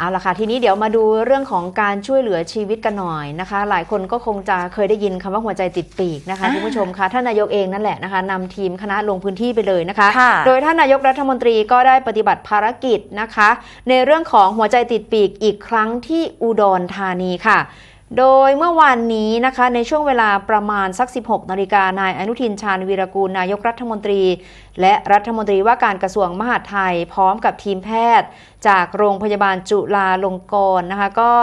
เอาละค่ะทีนี้เดี๋ยวมาดูเรื่องของการช่วยเหลือชีวิตกันหน่อยนะคะ หลายคนก็คงจะเคยได้ยินคำว่าหัวใจติดปีกนะคะอ่าคุณผู้ชมคะท่านนายกเองนั่นแหละนะคะนำทีมคณะลงพื้นที่ไปเลยนะคะค่ะโดยท่านนายกรัฐมนตรีก็ได้ปฏิบัติภารกิจนะคะ ในเรื่องของหัวใจติดปีกอีกครั้งที่อุดรธานีค่ะ โดยเมื่อวานนี้นะคะในช่วงเวลาประมาณสัก 16 นาฬิกานายอนุทินชาญวีรกูลนายกรัฐมนตรี และรัฐมนตรีว่าการกระทรวงมหาดไทย พร้อมกับทีมแพทย์ จากโรงพยาบาลจุฬาลงกรณ์นะคะก็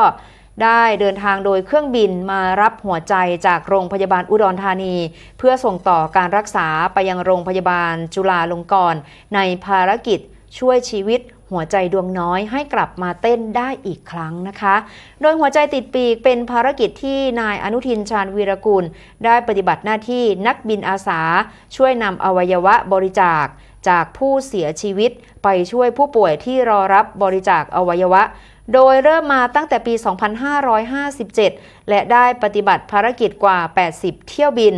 ได้เดินทางโดยเครื่องบินมารับหัวใจจากโรงพยาบาลอุดรธานี เพื่อส่งต่อการรักษาไปยังโรงพยาบาลจุฬาลงกรณ์ในภารกิจช่วยชีวิต หัวใจดวงน้อยให้กลับมาเต้นได้อีกครั้งนะคะ โดยหัวใจติดปีกเป็นภารกิจที่นายอนุทินชาญวีรกุล ได้ปฏิบัติหน้าที่นักบินอาสา ช่วยนำอวัยวะบริจาคจากผู้เสียชีวิต ไปช่วยผู้ป่วยที่รอรับบริจาคอวัยวะ โดยเริ่มมาตั้งแต่ปี 2557 และได้ปฏิบัติภารกิจกว่า 80 เที่ยวบิน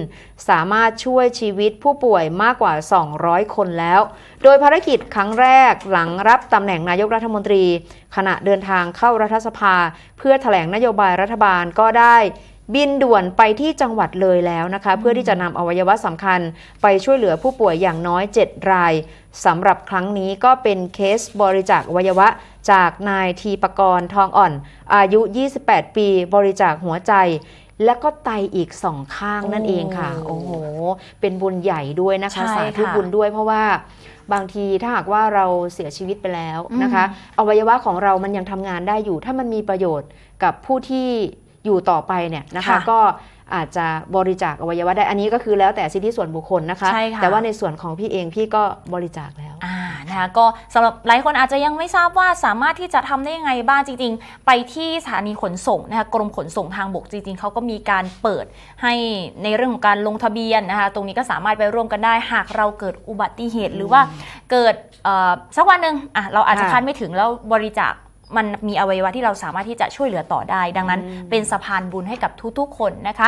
สามารถช่วยชีวิตผู้ป่วยมากกว่า 200 คนแล้ว โดยภารกิจครั้งแรกหลังรับตำแหน่งนายกรัฐมนตรี ขณะเดินทางเข้ารัฐสภา เพื่อแถลงนโยบายรัฐบาลก็ได้ บินด่วนไปที่จังหวัดเลยแล้วนะคะ เพื่อที่จะนำอวัยวะสำคัญไปช่วยเหลือผู้ป่วยอย่างน้อย 7 รายสำหรับครั้งนี้ก็เป็นเคสบริจาคอวัยวะจากนายทีปกรณ์ทองอ่อน อายุ 28 ปี บริจาคหัวใจและก็ไตอีกสองข้างนั่นเองค่ะ โอ้โอ้โหเป็นบุญใหญ่ด้วยนะคะใช่สาธุค่ะบุญด้วยเพราะว่าบางทีถ้าหากว่าเราเสียชีวิตไปแล้วนะคะอืมอวัยวะของเรามันยังทำงานได้อยู่ ถ้ามันมีประโยชน์กับผู้ที่ อยู่ต่อไปเนี่ยนะคะค่ะก็อาจจะบริจาคอวัยวะได้ อันนี้ก็คือแล้วแต่สิทธิส่วนบุคคลนะคะใช่ค่ะแต่ว่าในส่วนของพี่เองพี่ก็บริจาคแล้วอ่านะคะก็สำหรับหลายคนอาจจะยังไม่ทราบว่าสามารถที่จะทำได้ยังไงบ้างจริง ๆ ไปที่สถานีขนส่งนะคะกรมขนส่งทางบกจริงๆเขาก็มีการเปิดให้ในเรื่องของการลงทะเบียนนะคะตรงนี้ก็สามารถไปร่วมกันได้ หากเราเกิดอุบัติเหตุหรือว่าเกิดเอ่อสักวันหนึ่งอะเราอาจจะค่ะคาดไม่ถึงแล้วบริจาค มันมีอวัยวะที่เราสามารถที่จะช่วยเหลือต่อได้ ดังนั้นอืมเป็นสะพานบุญให้กับทุกๆคนนะคะ